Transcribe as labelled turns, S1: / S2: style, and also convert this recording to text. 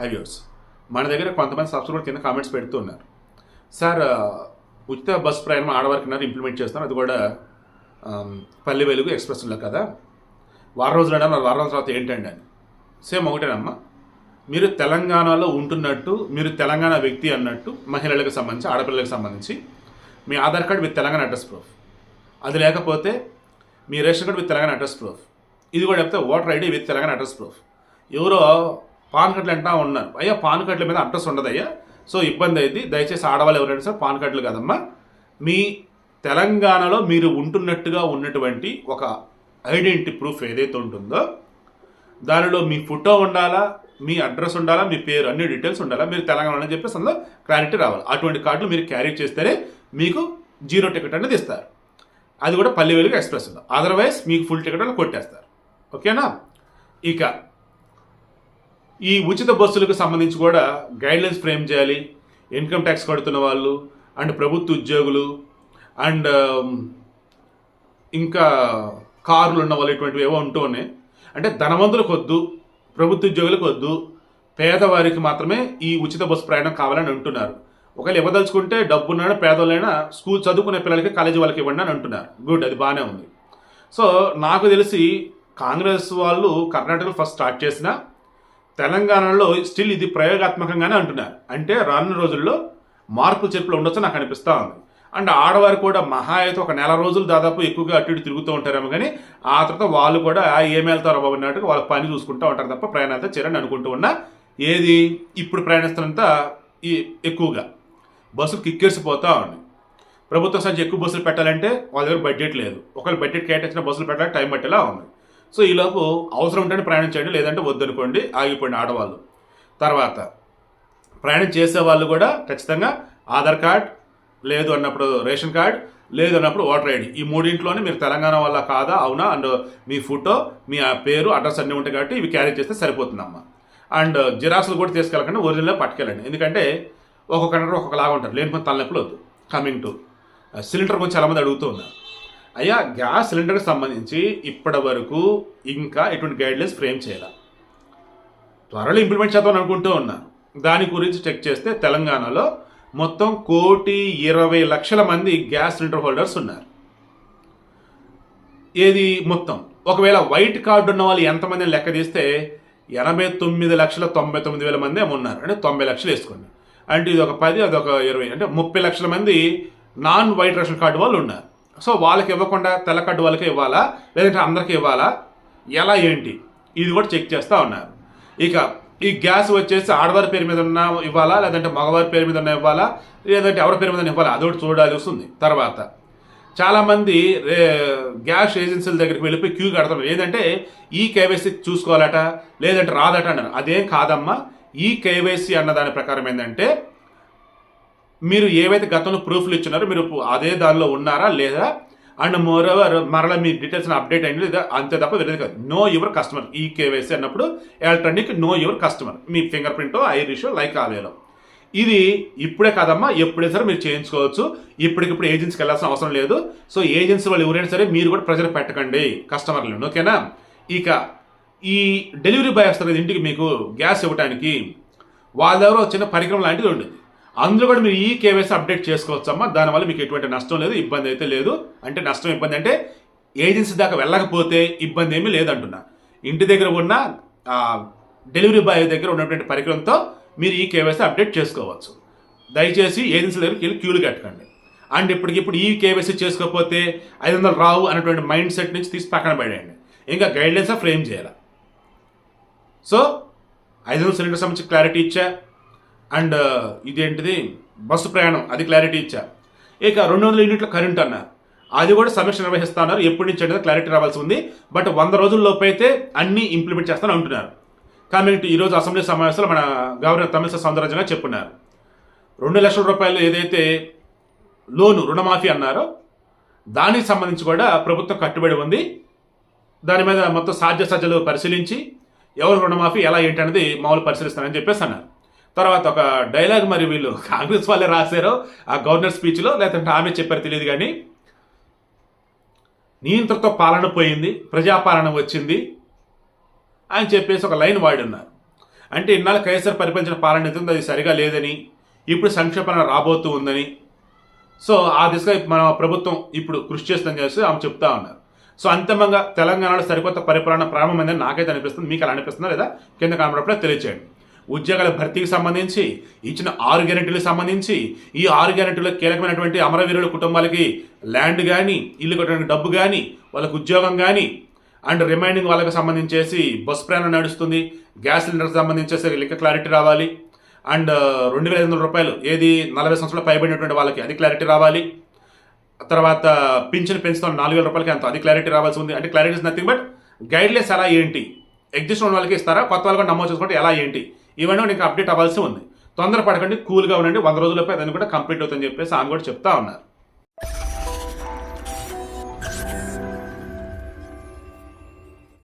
S1: హైవ్యూర్స్ మన దగ్గర కొంతమంది సబ్స్క్రైబర్ కింద కామెంట్స్ పెడుతూ ఉన్నారు. సార్ ఉచిత బస్ ప్రయాణం ఆడవారికి ఇంప్లిమెంట్ చేస్తాను అది కూడా పల్లె వెలుగు ఎక్స్ప్రెస్లో కదా. వారం రోజులు అంటే వారం రోజుల తర్వాత ఏంటండి అని. సేమ్ ఒకటేనమ్మా. మీరు తెలంగాణలో ఉంటున్నట్టు మీరు తెలంగాణ వ్యక్తి అన్నట్టు మహిళలకు సంబంధించి ఆడపిల్లలకు సంబంధించి మీ Aadhaar card with Telangana address proof అది లేకపోతే మీ ration card with Telangana address proof ఇది కూడా చెప్తే voter ID with Telangana address proof ఎవరో పాన్ కార్డులు అంటా ఉన్నారు. అయ్యా పాన్ కార్డుల మీద అడ్రస్ ఉండదు అయ్యా సో ఇబ్బంది అయింది. దయచేసి ఆడవాళ్ళు ఎవరైనా సార్ పాన్ కార్డులు కదమ్మా. మీ తెలంగాణలో మీరు ఉంటున్నట్టుగా ఉన్నటువంటి ఒక ఐడెంటిటీ ప్రూఫ్ ఏదైతే ఉంటుందో దానిలో మీ ఫోటో ఉండాలా మీ అడ్రస్ ఉండాలా మీ పేరు అన్ని డీటెయిల్స్ ఉండాలా మీరు తెలంగాణ అని చెప్పేసి అందులో క్లారిటీ రావాలి. అటువంటి కార్డులు మీరు క్యారీ చేస్తేనే మీకు జీరో టికెట్ అనేది ఇస్తారు. అది కూడా పల్లెవేలుగా ఎక్స్ప్రెస్ ఎక్స్ప్రెస్ అదర్వైజ్ మీకు ఫుల్ టికెట్ అని కొట్టేస్తారు. ఓకేనా? ఇక ఈ ఉచిత బస్సులకు సంబంధించి కూడా గైడ్లైన్స్ ఫ్రేమ్ చేయాలి. ఇన్కమ్ ట్యాక్స్ కడుతున్న వాళ్ళు అండ్ ప్రభుత్వ ఉద్యోగులు అండ్ ఇంకా కార్లు ఉన్న వాళ్ళు ఇటువంటివి ఏవో ఉంటూ ఉన్నాయి. అంటే ధనవంతులకు వద్దు ప్రభుత్వ ఉద్యోగులకు వద్దు పేదవారికి మాత్రమే ఈ ఉచిత బస్సు ప్రయాణం కావాలని అంటున్నారు. ఒకవేళ ఇవ్వదలుచుకుంటే డబ్బున్నైనా పేదవాళ్ళైనా స్కూల్ చదువుకునే పిల్లలకి కాలేజీ వాళ్ళకి ఇవ్వండి అని అంటున్నారు. గుడ్ అది బాగానే ఉంది. సో నాకు తెలిసి కాంగ్రెస్ వాళ్ళు కర్ణాటకలో ఫస్ట్ స్టార్ట్ చేసిన తెలంగాణలో స్టిల్ ఇది ప్రయోగాత్మకంగానే అంటున్నారు. అంటే రానున్న రోజుల్లో మార్పులు చేర్పులు ఉండొచ్చు నాకు అనిపిస్తూ ఉంది. అండ్ ఆడవారు కూడా మహా అయితే ఒక నెల రోజులు దాదాపు ఎక్కువగా అటు ఇటు తిరుగుతూ ఉంటారేమో కానీ ఆ తర్వాత వాళ్ళు కూడా ఏమి వెళ్తారో బాబు అన్నట్టుగా వాళ్ళ పని చూసుకుంటూ ఉంటారు తప్ప ప్రయాణం అయితే చేరని అనుకుంటూ ఉన్నా. ఏది ఇప్పుడు ప్రయాణిస్తున్నంత ఈ ఎక్కువగా బస్సులు కిక్కేసిపోతూ ఉన్నాయి. ప్రభుత్వం సంచి ఎక్కువ బస్సులు పెట్టాలంటే వాళ్ళ దగ్గర బడ్జెట్ లేదు. ఒకవేళ బడ్జెట్ కేటాయించిన బస్సులు పెట్టాలంటే టైం పట్టేలా ఉంది. సో ఈలోపు అవసరం ఉంటేనే ప్రయాణం చేయండి లేదంటే వద్దనుకోండి ఆగిపోండి ఆడవాళ్ళు. తర్వాత ప్రయాణం చేసే వాళ్ళు కూడా ఖచ్చితంగా ఆధార్ కార్డ్ లేదు అన్నప్పుడు రేషన్ కార్డ్ లేదు అన్నప్పుడు ఓటర్ ఐడి. ఈ మూడింట్లోనే మీరు తెలంగాణ వల్ల కాదా అవునా అండ్ మీ ఫోటో మీ ఆ పేరు అడ్రస్ అన్నీ ఉంటాయి కాబట్టి ఇవి క్యారీ చేస్తే సరిపోతుందమ్మా. అండ్ జిరాక్స్లు కూడా తీసుకెళ్ళకండి ఒరిజినల్ పట్టుకెళ్ళండి. ఎందుకంటే ఒక్కొక్క ఒక్కొక్కలాగా ఉంటారు. లేని పని తలనొప్పులు వద్దు. కమింగ్ టు సిలిండర్ కొంచెం చాలామంది అడుగుతూ ఉన్నారు. అయ్యా గ్యాస్ సిలిండర్కి సంబంధించి ఇప్పటి వరకు ఇంకా ఎటువంటి గైడ్లైన్స్ ఫ్రేమ్ చేయాలి. త్వరలో ఇంప్లిమెంట్ చేద్దామని అనుకుంటూ ఉన్నారు దాని గురించి చెక్ చేస్తే తెలంగాణలో మొత్తం కోటి ఇరవై లక్షల మంది గ్యాస్ సిలిండర్ హోల్డర్స్ ఉన్నారు. ఏది మొత్తం? ఒకవేళ వైట్ కార్డు ఉన్న వాళ్ళు ఎంతమందిని లెక్క తీస్తే ఎనభై తొమ్మిది లక్షల తొంభై తొమ్మిది వేల మంది ఉన్నారు. అంటే తొంభై లక్షలు వేసుకోండి. అంటే ఇది ఒక పది అదొక ఇరవై అంటే ముప్పై లక్షల మంది నాన్ వైట్ రేషన్ కార్డు వాళ్ళు ఉన్నారు. సో వాళ్ళకి ఇవ్వకుండా తెల్లకడ్డు వాళ్ళకి ఇవ్వాలా? లేదంటే అందరికీ ఇవ్వాలా? ఎలా ఏంటి? ఇది కూడా చెక్ చేస్తూ ఉన్నారు. ఇక ఈ గ్యాస్ వచ్చేసి ఆడవారి పేరు మీద ఉన్న ఇవ్వాలా? లేదంటే మగవారి పేరు మీద ఉన్న ఇవ్వాలా? లేదంటే ఎవరి పేరు మీద ఇవ్వాలా? అదొకటి చూడాల్సి వస్తుంది. తర్వాత చాలామంది రే గ్యాస్ ఏజెన్సీల దగ్గరికి వెళ్ళిపోయి క్యూ కడతారు. ఏంటంటే ఈ కేవైసీ చూసుకోవాలట లేదంటే రాదట అన్నారు. అదేం కాదమ్మా. ఈ కేవైసీ అన్న దాని ప్రకారం ఏంటంటే మీరు ఏవైతే గతంలో ప్రూఫ్లు ఇచ్చినారో మీరు అదే దానిలో ఉన్నారా లేదా? అండ్ మోరవర్ మరలా మీ డీటెయిల్స్ అప్డేట్ అయింది లేదా అంతే తప్ప వేరేది కాదు. నో యువర్ కస్టమర్ ఈ కేవైసీ అన్నప్పుడు ఎలక్ట్రానిక్ నో యువర్ కస్టమర్ మీ ఫింగర్ ప్రింట్ ఐరిష్ లైక్ ఆవేలో ఇది ఇప్పుడే కాదమ్మా ఎప్పుడే సరే మీరు చేయించుకోవచ్చు. ఇప్పటికిప్పుడు ఏజెన్సీకి వెళ్ళాల్సిన అవసరం లేదు. సో ఏజెన్సీ వాళ్ళు ఎవరైనా సరే మీరు కూడా ప్రజలు పెట్టకండి కస్టమర్లను ఓకేనా ఇక ఈ డెలివరీ బాయ్ వస్తారు ఇంటికి మీకు గ్యాస్ ఇవ్వడానికి వాళ్ళ దగ్గర చిన్న పరికరం లాంటిది ఉండేది అందులో కూడా మీరు ఈ కేవైసీ అప్డేట్ చేసుకోవచ్చమ్మా. దానివల్ల మీకు ఎటువంటి నష్టం లేదు ఇబ్బంది అయితే లేదు. అంటే నష్టం ఇబ్బంది అంటే ఏజెన్సీ దాకా వెళ్ళకపోతే ఇబ్బంది ఏమీ లేదంటున్నా. ఇంటి దగ్గర ఉన్న డెలివరీ బాయ్ దగ్గర ఉన్నటువంటి పరికరంతో మీరు ఈ కేవైసీ అప్డేట్ చేసుకోవచ్చు. దయచేసి ఏజెన్సీ దగ్గరికి వెళ్ళి క్యూలు కట్టకండి. అండ్ ఇప్పటికిప్పుడు ఈ కేవైసీ చేసుకోకపోతే ఐదు వందలు రావు అనేటువంటి మైండ్ సెట్ నుంచి తీసి పక్కన పడేయండి. ఇంకా గైడ్లైన్స్ ఫ్రేమ్ చేయాలి. సో ఐదు వందల సిలిండర్ సంబంధించి క్లారిటీ ఇచ్చా? అండ్ ఇదేంటిది? బస్సు ప్రయాణం. అది క్లారిటీ ఇచ్చా. ఇక రెండు వందల యూనిట్ల కరెంట్ అన్నారు అది కూడా సమీక్ష నిర్వహిస్తున్నారు. ఎప్పటి నుంచి అనేది క్లారిటీ రావాల్సి ఉంది. బట్ వంద రోజుల్లోపు అయితే అన్నీ ఇంప్లిమెంట్ చేస్తాను అంటున్నారు. కమింగ్ టు ఈరోజు అసెంబ్లీ సమావేశంలో మన గవర్నర్ తమిళ సౌందరరాజంగా చెప్పున్నారు రెండు లక్షల రూపాయలు ఏదైతే లోను రుణమాఫీ అన్నారో దానికి సంబంధించి కూడా ప్రభుత్వం కట్టుబడి ఉంది. దాని మీద మొత్తం సాధ్య సజ్జలు పరిశీలించి ఎవరు రుణమాఫీ ఎలా ఏంటి అనేది మామూలు పరిశీలిస్తానని చెప్పేసి అన్నారు. తర్వాత ఒక డైలాగ్ మరి వీళ్ళు కాంగ్రెస్ వాళ్ళే రాశారో ఆ గవర్నర్ స్పీచ్లో లేదంటే ఆమె చెప్పారు తెలియదు కానీ నియంత్రతో పాలన పోయింది ప్రజాపాలన వచ్చింది అని చెప్పేసి ఒక లైన్ వాడున్నారు. అంటే ఇన్నాళ్ళు కైసర్ పరిపాలించిన పాలన ఎంత అది సరిగా లేదని ఇప్పుడు సంక్షేపణ రాబోతూ ఉందని. సో ఆ దిశగా మన ప్రభుత్వం ఇప్పుడు కృషి చేస్తుందని చేసి ఆమె చెప్తా ఉన్నారు. సో అంతిమంగా తెలంగాణలో సరికొత్త పరిపాలన ప్రారంభమైందని నాకైతే అనిపిస్తుంది. మీకు అలా అనిపిస్తుందా లేదా? కింద కనబడప్పుడే తెలియచేయండి. ఉద్యోగాల భర్తీకి సంబంధించి ఇచ్చిన ఆరు గ్యారెంటీలకు సంబంధించి ఈ ఆరు గ్యారెంటీలో కీలకమైనటువంటి అమరవీరుల కుటుంబాలకి ల్యాండ్ కానీ ఇల్లు కట్టడానికి డబ్బు కానీ వాళ్ళకు ఉద్యోగం కానీ అండ్ రిమైనింగ్ వాళ్ళకి సంబంధించేసి బస్ ప్రయాణం నడుస్తుంది. గ్యాస్ సిలిండర్కి సంబంధించేసి లెక్క క్లారిటీ రావాలి. అండ్ రెండు వేల ఐదు వందల రూపాయలు ఏది నలభై సంవత్సరాలు పైబడినటువంటి వాళ్ళకి అది క్లారిటీ రావాలి. తర్వాత పింఛన్ పెంచుతాం నాలుగు వేల రూపాయలకి అంత అది క్లారిటీ రావాల్సి ఉంది. అంటే clarity is nothing but guidelines ఎలా ఏంటి? ఎగ్జిస్ట్ ఉన్న వాళ్ళకి ఇస్తారా? కొత్త వాళ్ళు కూడా నమోదు చేసుకుంటే ఎలా ఏంటి? ఇవన్నీ నీకు అప్డేట్ అవ్వాల్సి ఉంది. తొందరపడకండి కూల్గా ఉండండి వంద రోజులపై దాన్ని కూడా కంప్లీట్ అవుతుందని చెప్పేసి ఆమె కూడా చెప్తా ఉన్నారు.